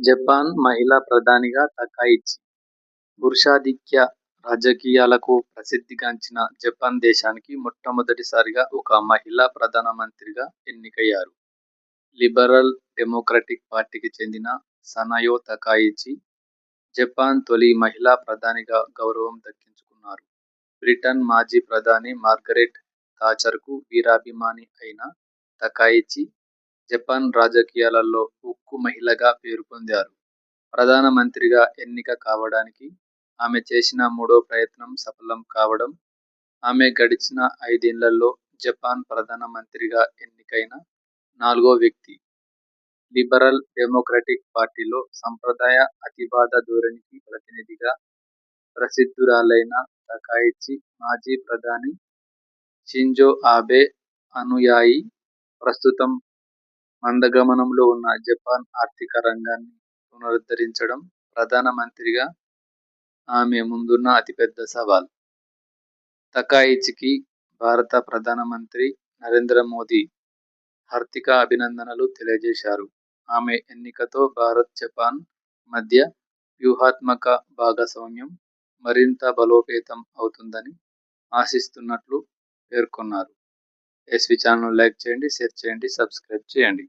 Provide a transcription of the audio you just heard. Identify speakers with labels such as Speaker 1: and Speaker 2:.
Speaker 1: Japan మహిళా ప్రధానిగా తకాయిచి పురుషాధిక్య రాజకీయాలకు ప్రసిద్ధిగాంచిన జపాన్ దేశానికి మొట్టమొదటిసారిగా ఒక మహిళా ప్రధానమంత్రిగా ఎన్నికయ్యారు. లిబరల్ డెమోక్రటిక్ పార్టీకి చెందిన సనయో తకాయిచి జపాన్ తొలి మహిళా ప్రధానిగా గౌరవం దక్కించుకున్నారు. బ్రిటన్ మాజీ ప్రధాని మార్గరెట్ థాచర్కు వీరాభిమాని అయిన తకాయిచి జపాన్ రాజకీయాలలో ఉక్కు మహిళగా పేరుపొందారు. ప్రధానమంత్రిగా ఎన్నిక కావడానికి ఆమె చేసిన మూడో ప్రయత్నం సఫలం కావడం, ఆమె గడిచిన ఐదేళ్ళలో జపాన్ ప్రధానమంత్రిగా ఎన్నికైన నాలుగో వ్యక్తి. లిబరల్ డెమోక్రటిక్ పార్టీలో సంప్రదాయ అతివాద ధోరణికి ప్రతినిధిగా ప్రసిద్ధురాలైన తకాయిచి మాజీ ప్రధాని షింజో ఆబే అనుయాయి. ప్రస్తుతం మందగమనంలో ఉన్న జపాన్ ఆర్థిక రంగాన్ని పునరుద్ధరించడం ప్రధానమంత్రిగా ఆమె ముందున్న అతిపెద్ద సవాల్. తకాయిచికి భారత ప్రధానమంత్రి నరేంద్ర మోదీ హార్దిక అభినందనలు తెలియజేశారు. ఆమె ఎన్నికతో భారత్ జపాన్ మధ్య వ్యూహాత్మక భాగస్వామ్యం మరింత బలోపేతం అవుతుందని ఆశిస్తున్నట్లు పేర్కొన్నారు. ఎస్వి ఛానల్ లైక్ చేయండి, షేర్ చేయండి, సబ్స్క్రైబ్ చేయండి.